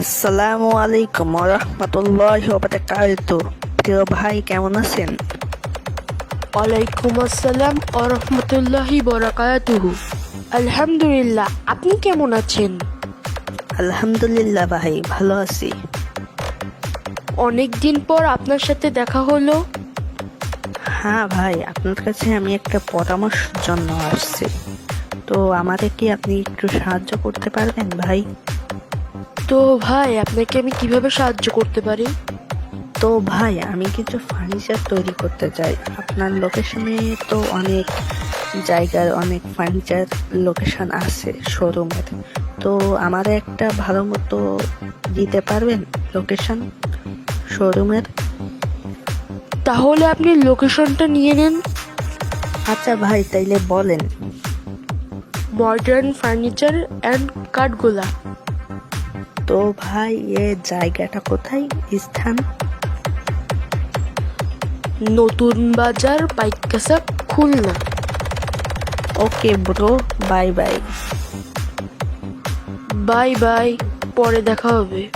আসসালামু আলাইকুম রহমতুল্লাহ বারাকাতু প্রিয় ভাই কেমন আছেন? ওয়ালাইকুম আসসালাম রহমতুল্লাহি বরাকাতুহু। আলহামদুলিল্লাহ আপনি কেমন আছেন? আলহামদুলিল্লাহ ভাই ভালো আছি। অনেক দিন পর আপনার সাথে দেখা হলো। হ্যাঁ ভাই আপনার কাছে আমি একটা পরামর্শের জন্য আসছি। তো আমাকে কি আপনি একটু সাহায্য করতে পারবেন ভাই? তো ভাই আপনাকে আমি কীভাবে সাহায্য করতে পারি? তো ভাই আমি কিছু ফার্নিচার তৈরি করতে চাই। আপনার লোকেশনে তো অনেক জায়গার অনেক ফার্নিচার লোকেশন আছে শোরুমের তো আমার একটা ভালো মতো দিতে পারবেন লোকেশন শোরুমের তাহলে আপনি লোকেশনটা নিয়ে নেন। আচ্ছা ভাই তাইলে বলেন। মডার্ন ফার্নিচার অ্যান্ড কাঠগোলা তো ভাই এ জায়গাটা কোথায়? স্থান? নতুন বাজার পাইকাসা Khulna. Okay bro bye bye. Bye bye পরে দেখা হবে।